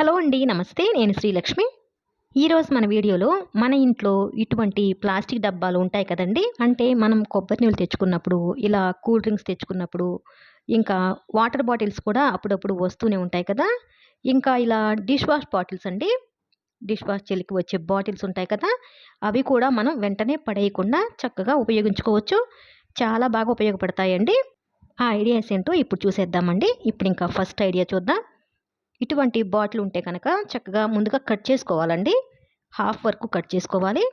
Hello అండి నమస్తే. నేను శ్రీలక్ష్మి. ఈరోజు మన వీడియోలో మన ఇంట్లో ఇటువంటి ప్లాస్టిక్ డబ్బాలు ఉంటాయి కదండి. అంటే మనం కొబ్బరి నీళ్ళు తెచ్చుకున్నప్పుడు ఇలా కూల్ డ్రింక్స్ తెచ్చుకున్నప్పుడు ఇంకా వాటర్ బాటిల్స్ కూడా అప్పుడప్పుడు వస్తూనే ఉంటాయి కదా. ఇంకా ఇలా డిష్ వాష్ బాటిల్స్ అండి. డిష్ వాష్ చెల్లికి వచ్చే బాటిల్స్ ఉంటాయి కదా. అవి కూడా మనం వెంటనే పడేయకుండా చక్కగా ఉపయోగించుకోవచ్చు. చాలా బాగా ఉపయోగపడతాయండి. ఆ ఐడియాస్ ఏంటో ఇప్పుడు చూసేద్దామండి. ఇప్పుడు ఇంకా ఫస్ట్ ఐడియా చూద్దాం. ఇటువంటి బాటిల్ ఉంటే కనుక చక్కగా ముందుగా కట్ చేసుకోవాలండి. హాఫ్ వరకు కట్ చేసుకోవాలి.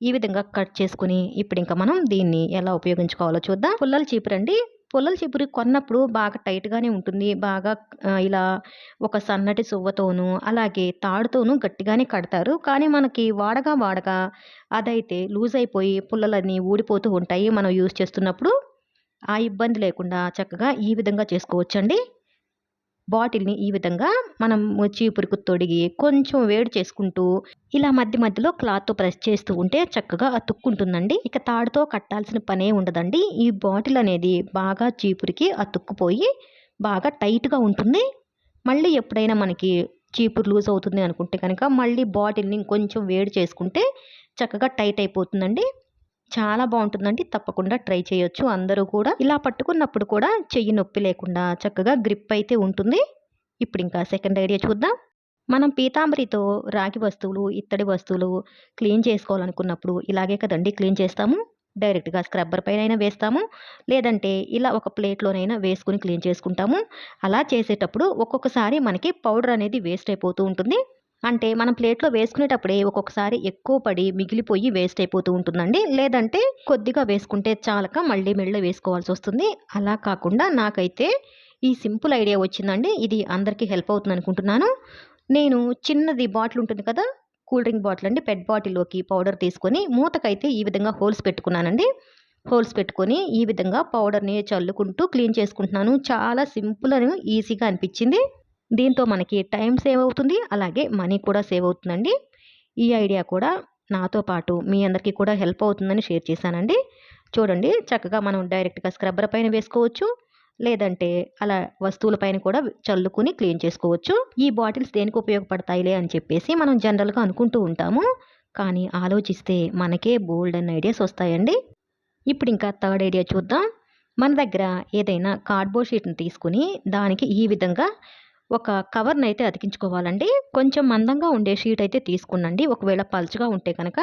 ఈ విధంగా కట్ చేసుకుని ఇప్పుడు ఇంకా మనం దీన్ని ఎలా ఉపయోగించుకోవాలో చూద్దాం. పుల్లల చీపురండి పుల్లల చీపురు కొన్నప్పుడు బాగా టైట్గానే ఉంటుంది. బాగా ఇలా ఒక సన్నటి సువ్వతోనూ అలాగే తాడుతోనూ గట్టిగానే కడతారు. కానీ మనకి వాడగా వాడగా అదైతే లూజ్ అయిపోయి పుల్లలన్నీ ఊడిపోతూ ఉంటాయి మనం యూజ్ చేస్తున్నప్పుడు. ఆ ఇబ్బంది లేకుండా చక్కగా ఈ విధంగా చేసుకోవచ్చండి. బాటిల్ని ఈ విధంగా మనం చీపురుకు తొడిగి కొంచెం వేడి చేసుకుంటూ ఇలా మధ్య మధ్యలో క్లాత్తో ప్రెస్ చేస్తూ ఉంటే చక్కగా అతుక్కుంటుందండి. ఇక తాడుతో కట్టాల్సిన పనే ఉండదండి. ఈ బాటిల్ అనేది బాగా చీపురికి అతుక్కుపోయి బాగా టైట్గా ఉంటుంది. మళ్ళీ ఎప్పుడైనా మనకి చీపురు లూజ్ అవుతుంది అనుకుంటే కనుక మళ్ళీ బాటిల్ని ఇంకొంచెం వేడి చేసుకుంటే చక్కగా టైట్ అయిపోతుందండి. చాలా బాగుంటుందండి. తప్పకుండా ట్రై చేయొచ్చు. అందరూ కూడా ఇలా పట్టుకున్నప్పుడు కూడా చెయ్యి నొప్పి లేకుండా చక్కగా గ్రిప్ అయితే ఉంటుంది. ఇప్పుడు ఇంకా సెకండ్ ఐడియా చూద్దాం. మనం పీతాంబరితో రాగి వస్తువులు ఇత్తడి వస్తువులు క్లీన్ చేసుకోవాలనుకున్నప్పుడు ఇలాగే కదండి క్లీన్ చేస్తాము. డైరెక్ట్గా స్క్రబ్బర్ పైన వేస్తాము. లేదంటే ఇలా ఒక ప్లేట్లోనైనా వేసుకుని క్లీన్ చేసుకుంటాము. అలా చేసేటప్పుడు ఒక్కొక్కసారి మనకి పౌడర్ అనేది వేస్ట్ అయిపోతూ ఉంటుంది. అంటే మనం ప్లేట్లో వేసుకునేటప్పుడే ఒక్కొక్కసారి ఎక్కువ పడి మిగిలిపోయి వేస్ట్ అయిపోతూ ఉంటుందండి. లేదంటే కొద్దిగా వేసుకుంటే చాలక మళ్ళీ మెళ్ళ వేసుకోవాల్సి వస్తుంది. అలా కాకుండా నాకైతే ఈ సింపుల్ ఐడియా వచ్చిందండి. ఇది అందరికీ హెల్ప్ అవుతుంది అనుకుంటున్నాను. నేను చిన్నది బాటిల్ ఉంటుంది కదా కూల్ డ్రింక్ బాటిల్ అండి. పెట్ బాటిల్లోకి పౌడర్ తీసుకొని మూతకైతే ఈ విధంగా హోల్స్ పెట్టుకున్నానండి. హోల్స్ పెట్టుకొని ఈ విధంగా పౌడర్ని చల్లుకుంటూ క్లీన్ చేసుకుంటున్నాను. చాలా సింపుల్ అని ఈజీగా అనిపించింది. దీంతో మనకి టైం సేవ్ అవుతుంది అలాగే మనీ కూడా సేవ్ అవుతుందండి. ఈ ఐడియా కూడా నాతో పాటు మీ అందరికీ కూడా హెల్ప్ అవుతుందని షేర్ చేశానండి. చూడండి చక్కగా మనం డైరెక్ట్గా స్క్రబ్బర్ పైన వేసుకోవచ్చు లేదంటే అలా వస్తువుల పైన కూడా చల్లుకుని క్లీన్ చేసుకోవచ్చు. ఈ బాటిల్స్ దేనికి ఉపయోగపడతాయిలే అని చెప్పేసి మనం జనరల్గా అనుకుంటూ ఉంటాము. కానీ ఆలోచిస్తే మనకే బోల్డ్ అన్న ఐడియాస్ వస్తాయండి. ఇప్పుడు ఇంకా థర్డ్ ఐడియా చూద్దాం. మన దగ్గర ఏదైనా కార్డ్బోర్డ్ షీట్ని తీసుకుని దానికి ఈ విధంగా ఒక కవర్ని అయితే అతికించుకోవాలండి. కొంచెం మందంగా ఉండే షీట్ అయితే తీసుకునండి ఒకవేళ పలుచగా ఉంటే కనుక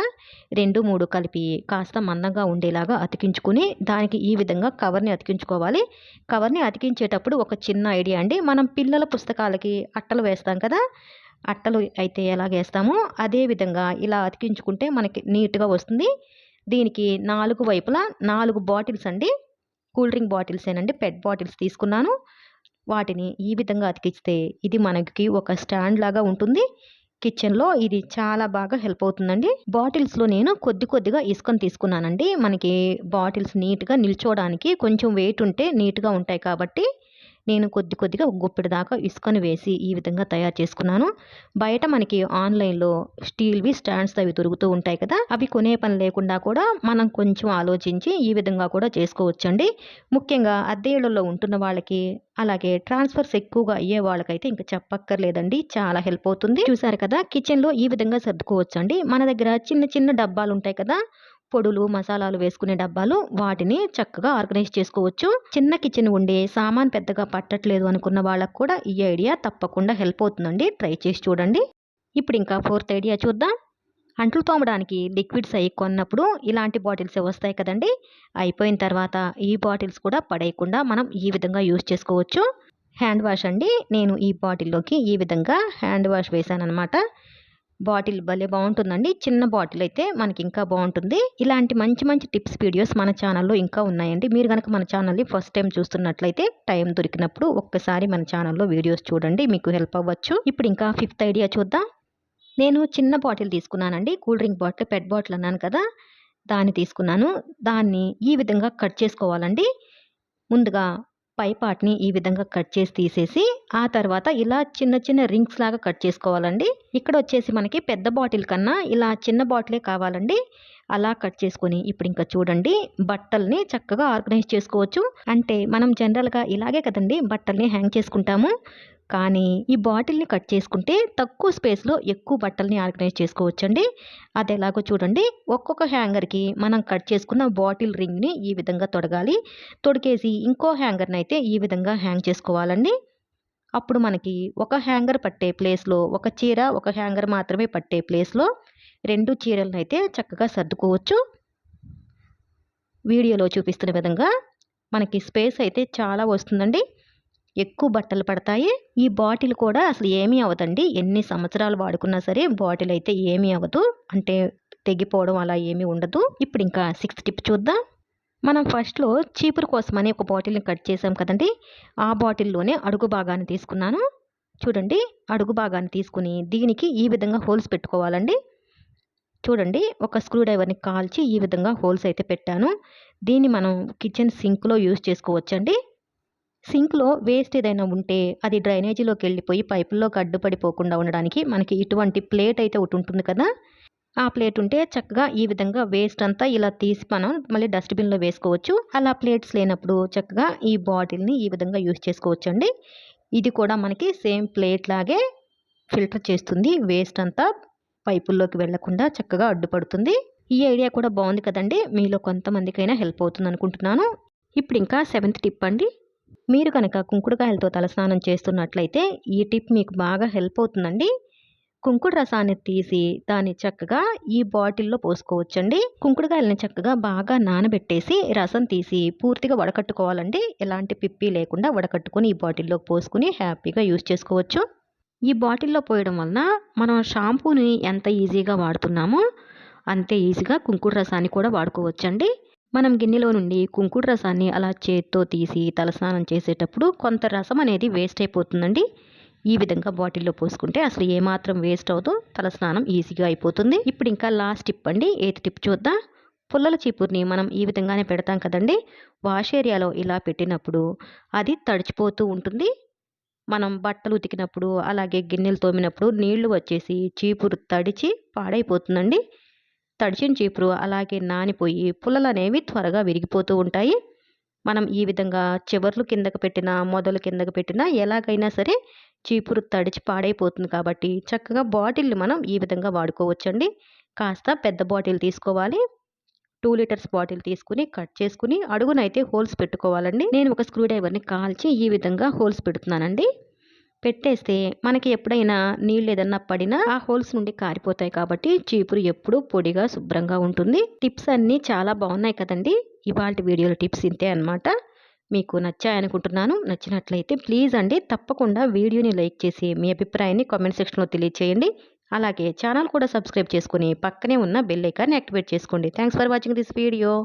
రెండు మూడు కలిపి కాస్త మందంగా ఉండేలాగా అతికించుకుని దానికి ఈ విధంగా కవర్ని అతికించుకోవాలి. కవర్ని అతికించేటప్పుడు ఒక చిన్న ఐడియా అండి. మనం పిల్లల పుస్తకాలకి అట్టలు వేస్తాం కదా! అట్టలు అయితే ఎలా వేస్తామో అదే విధంగా ఇలా అతికించుకుంటే మనకి నీట్గా వస్తుంది. దీనికి నాలుగు వైపులా నాలుగు బాటిల్స్ అండి. కూల్ డ్రింక్ బాటిల్స్ ఏనండి పెట్ బాటిల్స్ తీసుకున్నాను. వాటిని ఈ విధంగా అతికిస్తే ఇది మనకి ఒక స్టాండ్ లాగా ఉంటుంది. కిచెన్లో ఇది చాలా బాగా హెల్ప్ అవుతుందండి. బాటిల్స్లో నేను కొద్ది కొద్దిగా ఇసుకను తీసుకున్నానండి. మనకి బాటిల్స్ నీట్గా నిల్చోవడానికి కొంచెం వెయిట్ ఉంటే నీట్గా ఉంటాయి కాబట్టి నేను కొద్ది కొద్దిగా ఒక గుప్పెడు దాకా ఇసుకను వేసి ఈ విధంగా తయారు చేసుకున్నాను. బయట మనకి ఆన్లైన్లో స్టీల్వి స్టాండ్స్ అవి దొరుకుతూ ఉంటాయి కదా అవి కొనే పని లేకుండా కూడా మనం కొంచెం ఆలోచించి ఈ విధంగా కూడా చేసుకోవచ్చండి. ముఖ్యంగా అద్దె ఇళ్ళలో ఉంటున్న వాళ్ళకి అలాగే ట్రాన్స్ఫర్స్ ఎక్కువగా అయ్యే వాళ్ళకైతే ఇంకా చెప్పక్కర్లేదండి చాలా హెల్ప్ అవుతుంది. చూసారు కదా కిచెన్లో ఈ విధంగా సర్దుకోవచ్చండి. మన దగ్గర చిన్న చిన్న డబ్బాలు ఉంటాయి కదా పొడులు మసాలాలు వేసుకునే డబ్బాలు వాటిని చక్కగా ఆర్గనైజ్ చేసుకోవచ్చు. చిన్న కిచెన్ ఉండే సామాన్ పెద్దగా పట్టట్లేదు అనుకున్న వాళ్ళకు కూడా ఈ ఐడియా తప్పకుండా హెల్ప్ అవుతుందండి. ట్రై చేసి చూడండి. ఇప్పుడు ఇంకా ఫోర్త్ ఐడియా చూద్దాం. అంట్లు తోమడానికి లిక్విడ్స్ అవి కొన్నప్పుడు ఇలాంటి బాటిల్స్ వస్తాయి కదండి. అయిపోయిన తర్వాత ఈ బాటిల్స్ కూడా పడేయకుండా మనం ఈ విధంగా యూజ్ చేసుకోవచ్చు. హ్యాండ్ వాష్ అండి. నేను ఈ బాటిల్లోకి ఈ విధంగా హ్యాండ్ వాష్ వేసాను అనమాట బాటిల్ భలే బాగుంటుందండి. చిన్న బాటిల్ అయితే మనకి ఇంకా బాగుంటుంది. ఇలాంటి మంచి మంచి టిప్స్ వీడియోస్ మన ఛానల్లో ఇంకా ఉన్నాయండి. మీరు కనుక మన ఛానల్ని ఫస్ట్ టైం చూస్తున్నట్లయితే టైం దొరికినప్పుడు ఒక్కసారి మన ఛానల్లో వీడియోస్ చూడండి. మీకు హెల్ప్ అవ్వచ్చు. ఇప్పుడు ఇంకా ఫిఫ్త్ ఐడియా చూద్దాం. నేను చిన్న బాటిల్ తీసుకున్నానండి. Cool drink bottle pet bottle అన్నాను కదా దాన్ని తీసుకున్నాను. దాన్ని ఈ విధంగా కట్ చేసుకోవాలండి. ముందుగా పైపాట్ని ఈ విధంగా కట్ చేసి తీసేసి ఆ తర్వాత ఇలా చిన్న చిన్న రింగ్స్ లాగా కట్ చేసుకోవాలండి. ఇక్కడ వచ్చేసి మనకి పెద్ద బాటిల్ కన్నా ఇలా చిన్న బాటిలే కావాలండి. అలా కట్ చేసుకొని ఇప్పుడు ఇంకా చూడండి బట్టల్ని చక్కగా ఆర్గనైజ్ చేసుకోవచ్చు. అంటే మనం జనరల్గా ఇలాగే కదండి బట్టల్ని హ్యాంగ్ చేసుకుంటాము. కానీ ఈ బాటిల్ని కట్ చేసుకుంటే తక్కువ స్పేస్లో ఎక్కువ బట్టల్ని ఆర్గనైజ్ చేసుకోవచ్చండి. అది ఎలాగో చూడండి. ఒక్కొక్క హ్యాంగర్కి మనం కట్ చేసుకున్న బాటిల్ రింగ్ని ఈ విధంగా తొడగాలి. తొడికేసి ఇంకో హ్యాంగర్ని అయితే ఈ విధంగా హ్యాంగ్ చేసుకోవాలండి. అప్పుడు మనకి ఒక హ్యాంగర్ పట్టే ప్లేస్లో ఒక చీర ఒక హ్యాంగర్ మాత్రమే పట్టే ప్లేస్లో రెండు చీరలను అయితే చక్కగా సర్దుకోవచ్చు. వీడియోలో చూపిస్తున్న విధంగా మనకి స్పేస్ అయితే చాలా వస్తుందండి. ఎక్కువ బట్టలు పడతాయి. ఈ బాటిల్ కూడా అసలు ఏమీ అవదండి ఎన్ని సంవత్సరాలు వాడుకున్నా సరే బాటిల్ అయితే ఏమీ అవ్వదు. అంటే తెగిపోవడం అలా ఏమీ ఉండదు. ఇప్పుడు ఇంకా సిక్స్త్ టిప్ చూద్దాం. మనం ఫస్ట్లో చీపురు కోసమని ఒక బాటిల్ని కట్ చేసాం కదండి. ఆ బాటిల్లోనే అడుగు భాగాన్ని తీసుకున్నాను. చూడండి అడుగు భాగాన్ని తీసుకుని దీనికి ఈ విధంగా హోల్స్ పెట్టుకోవాలండి. చూడండి ఒక స్క్రూ డ్రైవర్ని కాల్చి ఈ విధంగా హోల్స్ అయితే పెట్టాను. దీన్ని మనం కిచెన్ సింక్లో యూజ్ చేసుకోవచ్చండి. సింక్లో వేస్ట్ ఏదైనా ఉంటే అది డ్రైనేజీలోకి వెళ్ళిపోయి పైపుల్లోకి అడ్డుపడిపోకుండా ఉండడానికి మనకి ఇటువంటి ప్లేట్ అయితే ఒకటి ఉంటుంది కదా? ఆ ప్లేట్ ఉంటే చక్కగా ఈ విధంగా వేస్ట్ అంతా ఇలా తీసి మనం మళ్ళీ డస్ట్బిన్లో వేసుకోవచ్చు. అలా ప్లేట్స్ లేనప్పుడు చక్కగా ఈ బాటిల్ని ఈ విధంగా యూజ్ చేసుకోవచ్చు అండి ఇది కూడా మనకి సేమ్ ప్లేట్ లాగే ఫిల్టర్ చేస్తుంది. వేస్ట్ అంతా పైపుల్లోకి వెళ్ళకుండా చక్కగా అడ్డుపడుతుంది. ఈ ఐడియా కూడా బాగుంది కదండి. మీలో కొంతమందికైనా హెల్ప్ అవుతుంది అనుకుంటున్నాను ఇప్పుడు ఇంకా సెవెంత్ టిప్ అండి. మీరు కనుక కుంకుడుకాయలతో తలస్నానం చేస్తున్నట్లయితే ఈ టిప్ మీకు బాగా హెల్ప్ అవుతుందండి. కుంకుడు రసాన్ని తీసి దాన్ని చక్కగా ఈ బాటిల్లో పోసుకోవచ్చండి. కుంకుడుకాయలని చక్కగా బాగా నానబెట్టేసి రసం తీసి పూర్తిగా వడకట్టుకోవాలండి. ఎలాంటి పిప్పి లేకుండా వడకట్టుకొని ఈ బాటిల్లో పోసుకుని హ్యాపీగా యూజ్ చేసుకోవచ్చు. ఈ బాటిల్లో పోయడం వలన మనం షాంపూని ఎంత ఈజీగా వాడుతున్నామో అంతే ఈజీగా కుంకుడు రసాన్ని కూడా వాడుకోవచ్చండి. మనం గిన్నెలో నుండి కుంకుడు రసాన్ని అలా చేత్తో తీసి తలస్నానం చేసేటప్పుడు కొంత రసం అనేది వేస్ట్ అయిపోతుందండి. ఈ విధంగా బాటిల్లో పోసుకుంటే అసలు ఏమాత్రం వేస్ట్ అవుతూ తలస్నానం ఈజీగా అయిపోతుంది. ఇప్పుడు ఇంకా లాస్ట్ టిప్ అండి ఏది టిప్ చూద్దాం. పుల్లల చీపుర్ని మనం ఈ విధంగానే పెడతాం కదండి. వాష్ ఏరియాలో ఇలా పెట్టినప్పుడు అది తడిచిపోతూ ఉంటుంది. మనం బట్టలు ఉతికినప్పుడు అలాగే గిన్నెలు తోమినప్పుడు నీళ్ళు వచ్చేసి చీపురు తడిచి పాడైపోతుందండి. తడిచిన చీపురు అలాగే నానిపోయి పుల్లలు అనేవి త్వరగా విరిగిపోతూ ఉంటాయి. మనం ఈ విధంగా చివర్లు కిందకు పెట్టినా మొదలు కిందకు పెట్టినా ఎలాగైనా సరే చీపురు తడిచి పాడైపోతుంది కాబట్టి చక్కగా బాటిల్ని మనం ఈ విధంగా వాడుకోవచ్చండి. కాస్త పెద్ద బాటిల్ తీసుకోవాలి. టూ లీటర్స్ బాటిల్ తీసుకుని కట్ చేసుకుని అడుగునైతే హోల్స్ పెట్టుకోవాలండి. నేను ఒక స్క్రూ డ్రైవర్ని కాల్చి ఈ విధంగా హోల్స్ పెడుతున్నానండి. పెట్టేస్తే మనకి ఎప్పుడైనా నీళ్ళు ఏదన్నా పడినా ఆ హోల్స్ నుండి కారిపోతాయి కాబట్టి చీపురు ఎప్పుడూ పొడిగా శుభ్రంగా ఉంటుంది. టిప్స్ అన్నీ చాలా బాగున్నాయి కదండి. ఇవాళ వీడియోలో టిప్స్ ఇంతే అనమాట మీకు నచ్చాయనుకుంటున్నాను నచ్చినట్లయితే ప్లీజ్ అండి తప్పకుండా వీడియోని లైక్ చేసి మీ అభిప్రాయాన్ని కామెంట్ సెక్షన్లో తెలియచేయండి. అలాగే ఛానల్ కూడా సబ్స్క్రైబ్ చేసుకుని పక్కనే ఉన్న బెల్ ఐకాన్ని యాక్టివేట్ చేసుకోండి. Thanks for watching this video.